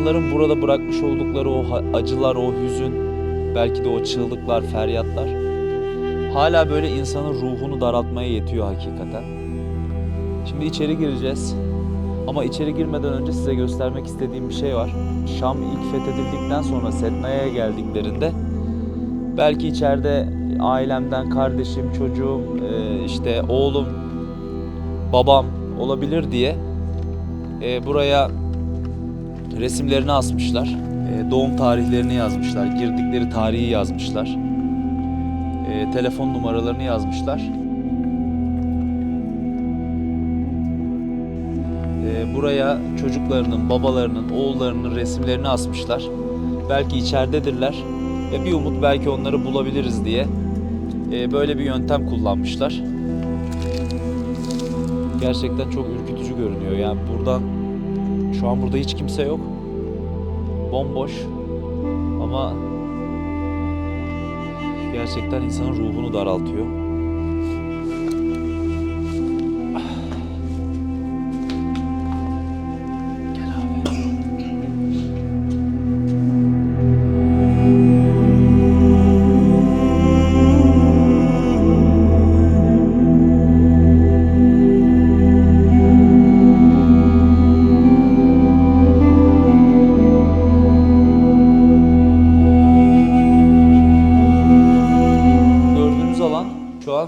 İnsanların burada bırakmış oldukları o acılar, o hüzün, belki de o çığlıklar, feryatlar hala böyle insanın ruhunu daraltmaya yetiyor hakikaten. Şimdi içeri gireceğiz. Ama içeri girmeden önce size göstermek istediğim bir şey var. Şam ilk fethedildikten sonra Setnaya'ya geldiklerinde belki içeride ailemden kardeşim, çocuğum, e, işte oğlum, babam olabilir diye e, buraya resimlerini asmışlar. E, doğum tarihlerini yazmışlar. Girdikleri tarihi yazmışlar. E, telefon numaralarını yazmışlar. E, buraya çocuklarının, babalarının, oğullarının resimlerini asmışlar. Belki içeridedirler ve bir umut belki onları bulabiliriz diye e, böyle bir yöntem kullanmışlar. Gerçekten çok ürkütücü görünüyor. Yani buradan şu an burada hiç kimse yok. Bomboş. Ama gerçekten insanın ruhunu daraltıyor.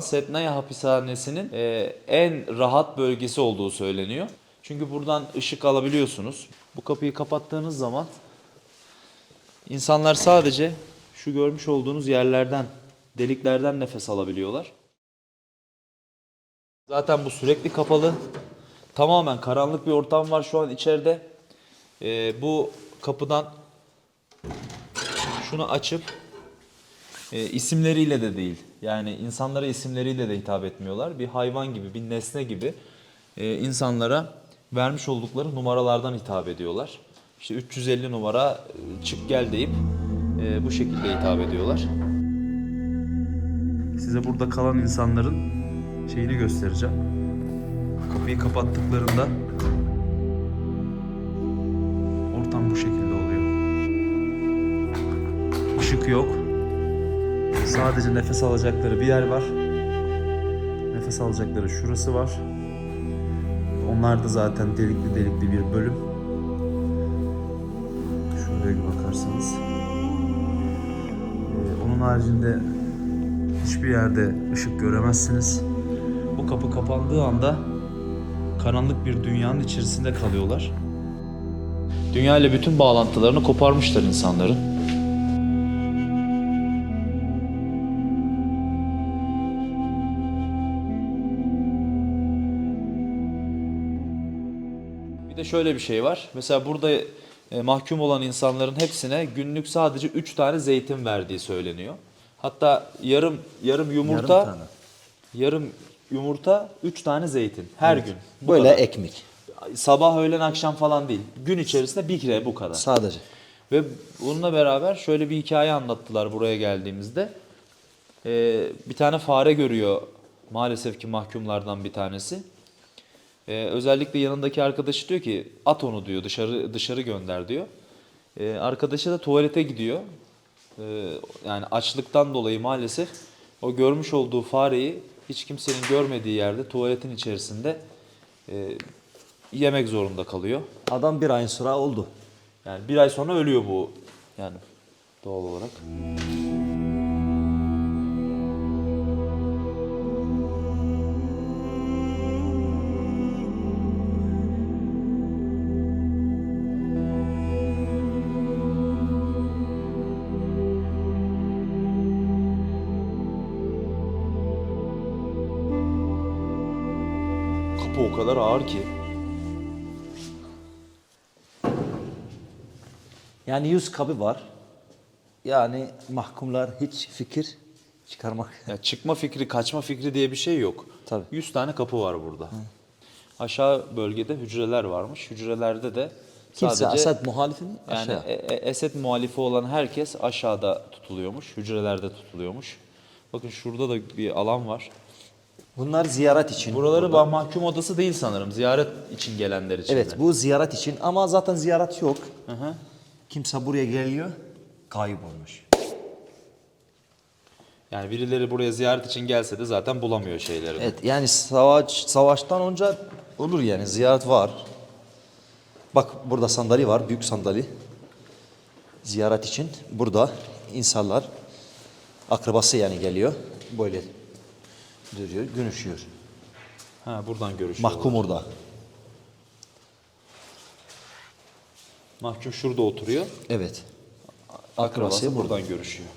Setnaya hapishanesinin e, en rahat bölgesi olduğu söyleniyor. Çünkü buradan ışık alabiliyorsunuz. Bu kapıyı kapattığınız zaman insanlar sadece şu görmüş olduğunuz yerlerden, deliklerden nefes alabiliyorlar. Zaten bu sürekli kapalı. Tamamen karanlık bir ortam var şu an içeride. E, bu kapıdan şunu açıp e, isimleriyle de değil. Yani insanlara isimleriyle de hitap etmiyorlar. Bir hayvan gibi, bir nesne gibi e, insanlara vermiş oldukları numaralardan hitap ediyorlar. İşte 350 numara e, çık gel deyip e, bu şekilde hitap ediyorlar. Size burada kalan insanların şeyini göstereceğim. Kapıyı kapattıklarında ortam bu şekilde oluyor. Işık yok. Sadece nefes alacakları bir yer var. Nefes alacakları şurası var. Onlar da zaten delikli delikli bir bölüm. Şuraya bir bakarsanız. Ee, onun haricinde hiçbir yerde ışık göremezsiniz. Bu kapı kapandığı anda karanlık bir dünyanın içerisinde kalıyorlar. Dünya ile bütün bağlantılarını koparmışlar insanların. De şöyle bir şey var. Mesela burada e, mahkum olan insanların hepsine günlük sadece 3 tane zeytin verdiği söyleniyor. Hatta yarım yarım yumurta Yarım yarım, tane. yumurta 3 tane zeytin her gün. Bu Böyle kadar. ekmek. Sabah öğlen akşam falan değil. Gün içerisinde bir kere bu kadar. Sadece. Ve bununla beraber şöyle bir hikaye anlattılar buraya geldiğimizde. Ee, bir tane fare görüyor maalesef ki mahkumlardan bir tanesi. Ee, özellikle yanındaki arkadaşı diyor ki at onu diyor dışarı dışarı gönder diyor. Ee, arkadaşı da tuvalete gidiyor. Ee, yani açlıktan dolayı maalesef o görmüş olduğu fareyi hiç kimsenin görmediği yerde tuvaletin içerisinde e, yemek zorunda kalıyor. Adam bir ayın sıra oldu. Yani bir ay sonra ölüyor bu yani doğal olarak. O kadar ağır ki. Yani yüz kabı var. Yani mahkumlar hiç fikir çıkarmak. Ya çıkma fikri, kaçma fikri diye bir şey yok. Tabii. 100 tane kapı var burada. Aşağı bölgede hücreler varmış. Hücrelerde de Kimse sadece Asad muhalifini yani aşağı. e- e- Esed muhalifi olan herkes aşağıda tutuluyormuş. Hücrelerde tutuluyormuş. Bakın şurada da bir alan var. Bunlar ziyaret için. Buraları bah- mahkum odası değil sanırım. Ziyaret için gelenler için. Evet bu ziyaret için ama zaten ziyaret yok. Hı hı. Kimse buraya geliyor kaybolmuş. Yani birileri buraya ziyaret için gelse de zaten bulamıyor şeyleri. Evet yani savaş savaştan önce olur yani ziyaret var. Bak burada sandalye var büyük sandalye. Ziyaret için burada insanlar akrabası yani geliyor böyle duruyor görüşüyor. Ha buradan görüşüyor. Mahkum orada. Mahkum şurada oturuyor. Evet. Akrabası Akrabası buradan görüşüyor.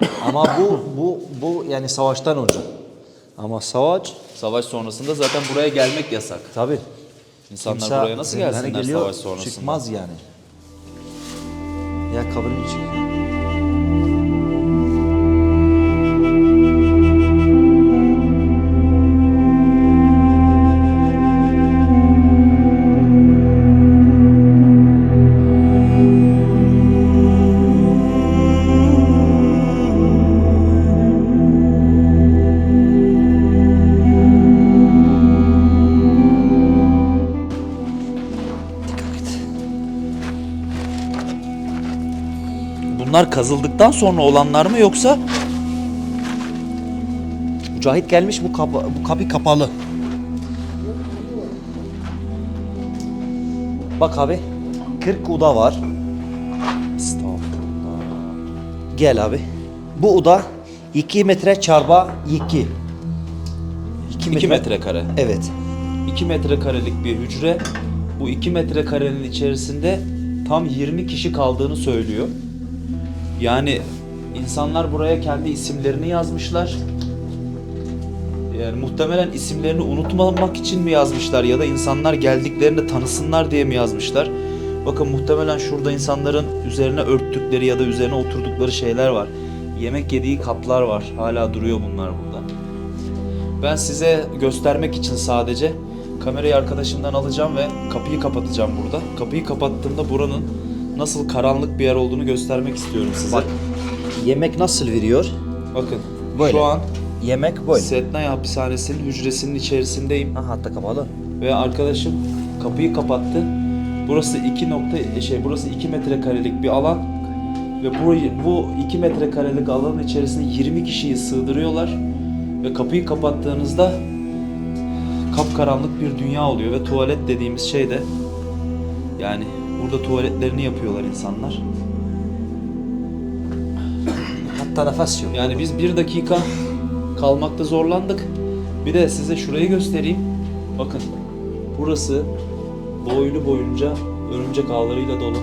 Ama bu bu bu yani savaştan önce. Ama savaş Savaş sonrasında zaten buraya gelmek yasak. tabi. İnsanlar buraya nasıl gelsinler savaş sonrasında? Çıkmaz yani. Ya kabrin içi. Bunlar kazıldıktan sonra olanlar mı yoksa? Mücahit gelmiş bu kapı, bu kapı kapalı. Bak abi 40 oda var. Estağfurullah. Gel abi. Bu oda 2 metre çarpı 2. 2 metrekare. Evet. 2 metrekarelik bir hücre. Bu 2 metrekarenin içerisinde tam 20 kişi kaldığını söylüyor. Yani insanlar buraya kendi isimlerini yazmışlar. Yani muhtemelen isimlerini unutmamak için mi yazmışlar ya da insanlar geldiklerinde tanısınlar diye mi yazmışlar? Bakın muhtemelen şurada insanların üzerine örttükleri ya da üzerine oturdukları şeyler var. Yemek yediği kaplar var. Hala duruyor bunlar burada. Ben size göstermek için sadece kamerayı arkadaşımdan alacağım ve kapıyı kapatacağım burada. Kapıyı kapattığımda buranın nasıl karanlık bir yer olduğunu göstermek istiyorum size. Bak yemek nasıl veriyor? Bakın Böyle. şu an Yemek böyle. Setnay hapishanesinin hücresinin içerisindeyim Aha hatta kapalı. ve arkadaşım kapıyı kapattı. Burası 2 nokta şey burası 2 metrekarelik bir alan ve bu bu 2 metrekarelik alanın içerisine 20 kişiyi sığdırıyorlar ve kapıyı kapattığınızda kapkaranlık bir dünya oluyor ve tuvalet dediğimiz şey de yani burada tuvaletlerini yapıyorlar insanlar. Hatta nefes yok. Yani biz bir dakika kalmakta zorlandık. Bir de size şurayı göstereyim. Bakın burası boylu boyunca örümcek ağlarıyla dolu.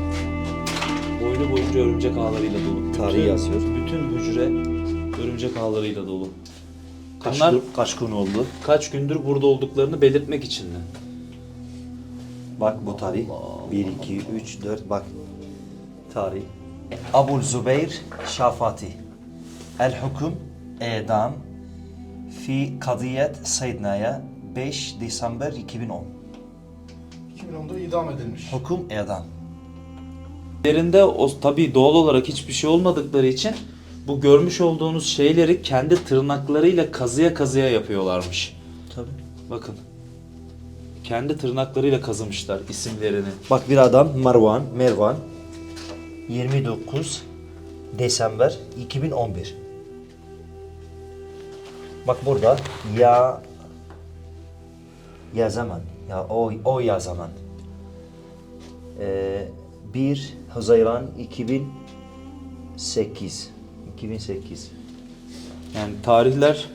Boylu boyunca örümcek ağlarıyla dolu. Tarihi yazıyor. Bütün hücre örümcek ağlarıyla dolu. Kaç, Bunlar gün, kaç gün oldu? kaç gündür burada olduklarını belirtmek için mi? Bak bu tarih. 1, 2, 3, 4 bak. Tarih. Abul Zübeyir Şafati. El hüküm edam fi kadiyet Seydna'ya 5 Desember 2010. 2010'da idam edilmiş. Hüküm edam. Yerinde o tabii doğal olarak hiçbir şey olmadıkları için bu görmüş olduğunuz şeyleri kendi tırnaklarıyla kazıya kazıya yapıyorlarmış. Tabii. Bakın. Kendi tırnaklarıyla kazımışlar isimlerini. Bak bir adam Mervan, Mervan 29 Desember 2011. Bak burada ya ya zaman ya o o ya zaman. Ee, 1 Haziran 2008 2008. Yani tarihler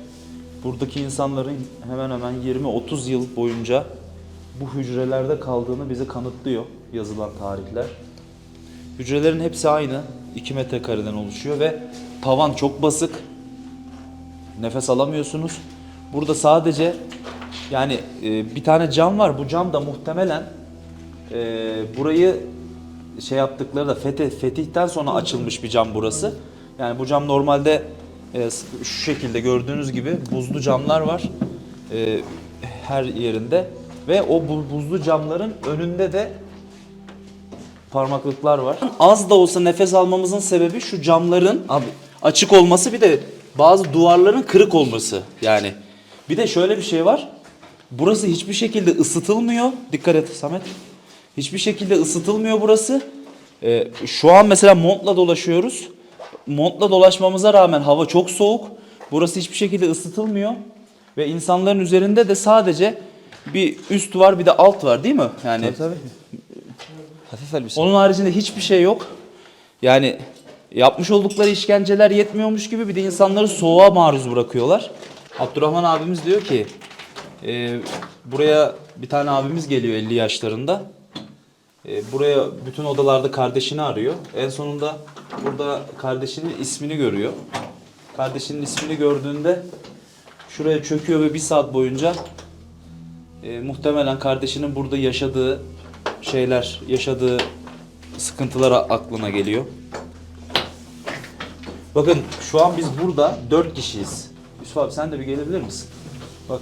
buradaki insanların hemen hemen 20-30 yıl boyunca bu hücrelerde kaldığını bize kanıtlıyor yazılan tarihler. Hücrelerin hepsi aynı. 2 metrekareden oluşuyor ve tavan çok basık. Nefes alamıyorsunuz. Burada sadece yani e, bir tane cam var. Bu cam da muhtemelen e, burayı şey yaptıkları da fetih, fetihten sonra açılmış bir cam burası. Yani bu cam normalde e, şu şekilde gördüğünüz gibi buzlu camlar var e, her yerinde ve o bu- buzlu camların önünde de parmaklıklar var. Az da olsa nefes almamızın sebebi şu camların Abi açık olması bir de bazı duvarların kırık olması yani. Bir de şöyle bir şey var. Burası hiçbir şekilde ısıtılmıyor. Dikkat et Samet. Hiçbir şekilde ısıtılmıyor burası. Ee, şu an mesela montla dolaşıyoruz. Montla dolaşmamıza rağmen hava çok soğuk. Burası hiçbir şekilde ısıtılmıyor. Ve insanların üzerinde de sadece bir üst var bir de alt var değil mi? Yani Tabii tabii. Hafif elbise. onun haricinde hiçbir şey yok. Yani yapmış oldukları işkenceler yetmiyormuş gibi bir de insanları soğuğa maruz bırakıyorlar. Abdurrahman abimiz diyor ki e, buraya bir tane abimiz geliyor 50 yaşlarında. E, buraya bütün odalarda kardeşini arıyor. En sonunda burada kardeşinin ismini görüyor. Kardeşinin ismini gördüğünde şuraya çöküyor ve bir saat boyunca e, muhtemelen kardeşinin burada yaşadığı şeyler, yaşadığı sıkıntılar aklına geliyor. Bakın şu an biz burada dört kişiyiz. Yusuf abi sen de bir gelebilir misin? Bak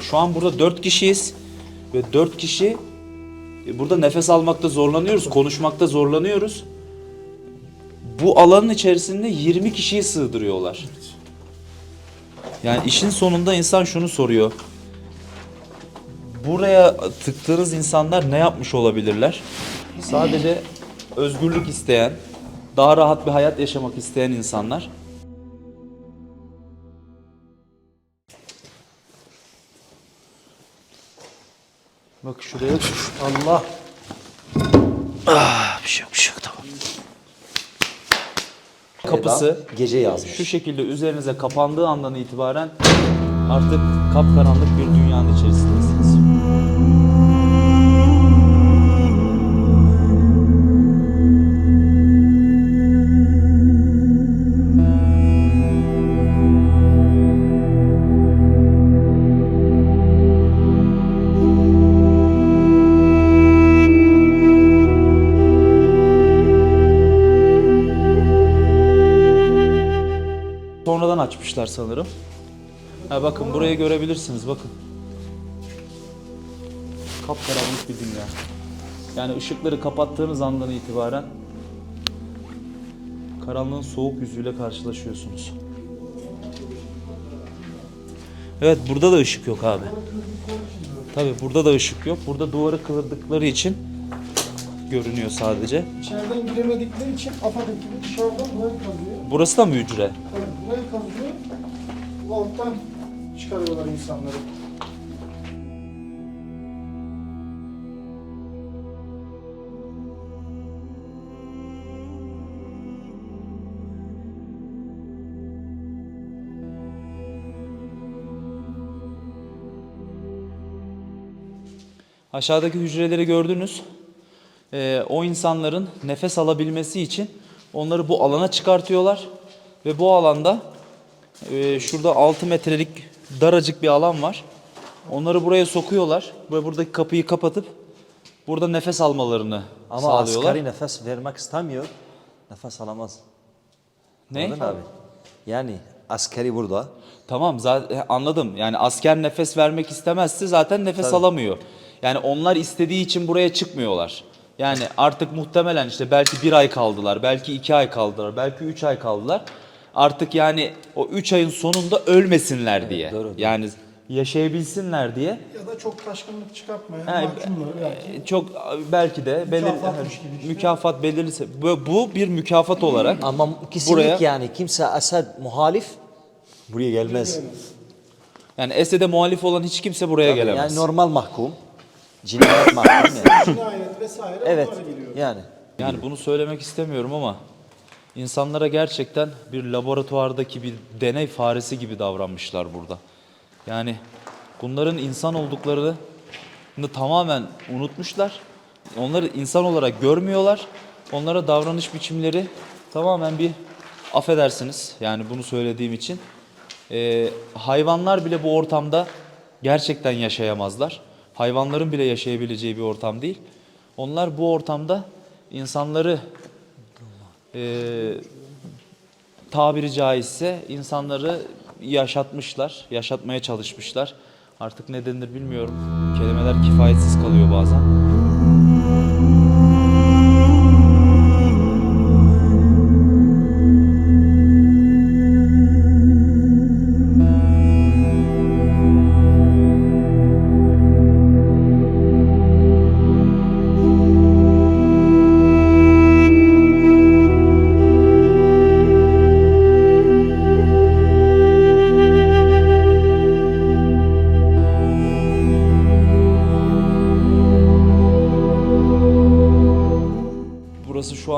şu an burada dört kişiyiz ve dört kişi e, burada nefes almakta zorlanıyoruz, konuşmakta zorlanıyoruz. Bu alanın içerisinde 20 kişiyi sığdırıyorlar. Yani işin sonunda insan şunu soruyor. Buraya tıktığınız insanlar ne yapmış olabilirler? Sadece özgürlük isteyen, daha rahat bir hayat yaşamak isteyen insanlar. Bak şuraya Allah. bir şey yok, bir şey yok tamam. Kapısı gece yazmış. şu şekilde üzerinize kapandığı andan itibaren artık kapkaranlık bir dünyanın içerisindesiniz. Sanırım. Ha bakın burayı görebilirsiniz bakın. Kapkaranlık bir dünya. Yani ışıkları kapattığınız andan itibaren karanlığın soğuk yüzüyle karşılaşıyorsunuz. Evet burada da ışık yok abi. Tabi burada da ışık yok. Burada duvarı kırdıkları için görünüyor sadece. İçeriden giremedikleri için AFAD ekibi dışarıdan burayı kazıyor. Burası da mı hücre? Evet, burayı kazıyor. Bu alttan çıkarıyorlar insanları. Aşağıdaki hücreleri gördünüz. Ee, o insanların nefes alabilmesi için onları bu alana çıkartıyorlar. Ve bu alanda e, şurada 6 metrelik daracık bir alan var. Onları buraya sokuyorlar ve buradaki kapıyı kapatıp burada nefes almalarını Ama sağlıyorlar. askeri nefes vermek istemiyor. Nefes alamaz. Ne? Anladın abi? Yani askeri burada. Tamam zaten anladım. Yani asker nefes vermek istemezse zaten nefes alamıyor. Yani onlar istediği için buraya çıkmıyorlar. Yani artık muhtemelen işte belki bir ay kaldılar, belki iki ay kaldılar, belki üç ay kaldılar. Artık yani o üç ayın sonunda ölmesinler diye. doğru, doğru. Yani yaşayabilsinler diye. Ya da çok taşkınlık çıkartmayan Yani, belki. e, çok belki de belirli Mükafatmış gibi işte. mükafat belirliyse bu, bu bir mükafat olarak Ama kesinlikle buraya yani kimse Esed muhalif buraya gelmez. yani Esed'e muhalif olan hiç kimse buraya gelemez. Yani normal mahkum. Cinayet mahkum yani. Cinayet vesaire Evet. geliyor. Yani. Yani bunu söylemek istemiyorum ama insanlara gerçekten bir laboratuvardaki bir deney faresi gibi davranmışlar burada. Yani bunların insan olduklarını tamamen unutmuşlar. Onları insan olarak görmüyorlar. Onlara davranış biçimleri tamamen bir affedersiniz yani bunu söylediğim için. Ee, hayvanlar bile bu ortamda gerçekten yaşayamazlar. Hayvanların bile yaşayabileceği bir ortam değil. Onlar bu ortamda insanları e, tabiri caizse insanları yaşatmışlar, yaşatmaya çalışmışlar. Artık ne denir bilmiyorum. Kelimeler kifayetsiz kalıyor bazen.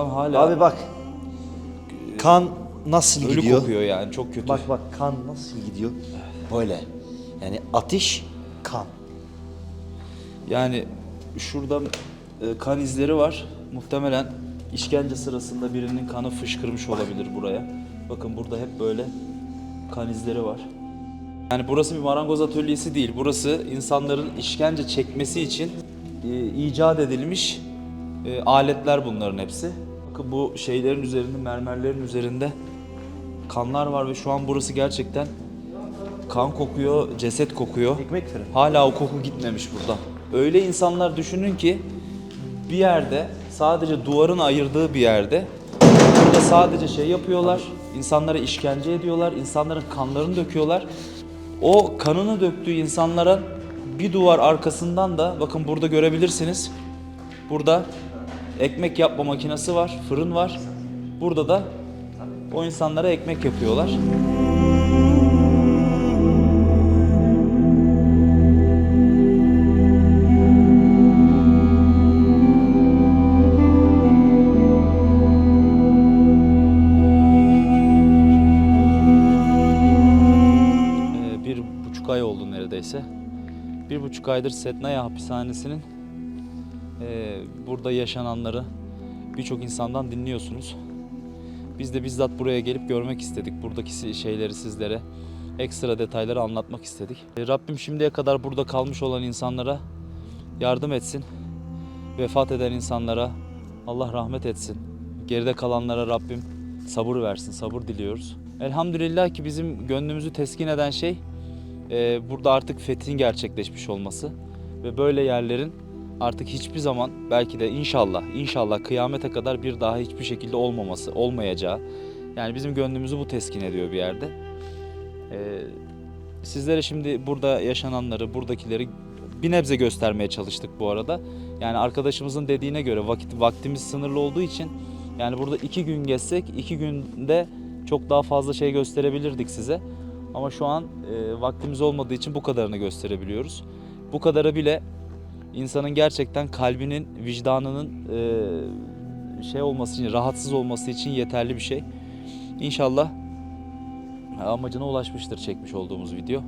An hala Abi bak. Kan nasıl ölü gidiyor? kokuyor yani çok kötü. Bak bak kan nasıl gidiyor? Böyle. Yani ateş, kan. Yani şurada e, kan izleri var. Muhtemelen işkence sırasında birinin kanı fışkırmış olabilir buraya. Bakın burada hep böyle kan izleri var. Yani burası bir marangoz atölyesi değil. Burası insanların işkence çekmesi için e, icat edilmiş e, aletler bunların hepsi. Bakın bu şeylerin üzerinde, mermerlerin üzerinde kanlar var ve şu an burası gerçekten kan kokuyor, ceset kokuyor. Ekmek fırını. Hala o koku gitmemiş burada. Öyle insanlar düşünün ki bir yerde sadece duvarın ayırdığı bir yerde burada sadece şey yapıyorlar. insanlara işkence ediyorlar. insanların kanlarını döküyorlar. O kanını döktüğü insanlara bir duvar arkasından da bakın burada görebilirsiniz. Burada ekmek yapma makinesi var, fırın var. Burada da o insanlara ekmek yapıyorlar. Ee, bir buçuk ay oldu neredeyse. Bir buçuk aydır Setnaya hapishanesinin burada yaşananları birçok insandan dinliyorsunuz. Biz de bizzat buraya gelip görmek istedik. Buradaki şeyleri sizlere, ekstra detayları anlatmak istedik. E, Rabbim şimdiye kadar burada kalmış olan insanlara yardım etsin. Vefat eden insanlara Allah rahmet etsin. Geride kalanlara Rabbim sabır versin, sabır diliyoruz. Elhamdülillah ki bizim gönlümüzü teskin eden şey e, burada artık fethin gerçekleşmiş olması ve böyle yerlerin artık hiçbir zaman belki de inşallah inşallah kıyamete kadar bir daha hiçbir şekilde olmaması, olmayacağı. Yani bizim gönlümüzü bu teskin ediyor bir yerde. E, sizlere şimdi burada yaşananları, buradakileri bir nebze göstermeye çalıştık bu arada. Yani arkadaşımızın dediğine göre vakit vaktimiz sınırlı olduğu için yani burada iki gün gezsek iki günde çok daha fazla şey gösterebilirdik size. Ama şu an e, vaktimiz olmadığı için bu kadarını gösterebiliyoruz. Bu kadarı bile insanın gerçekten kalbinin, vicdanının e, şey olması için, rahatsız olması için yeterli bir şey. İnşallah amacına ulaşmıştır çekmiş olduğumuz video.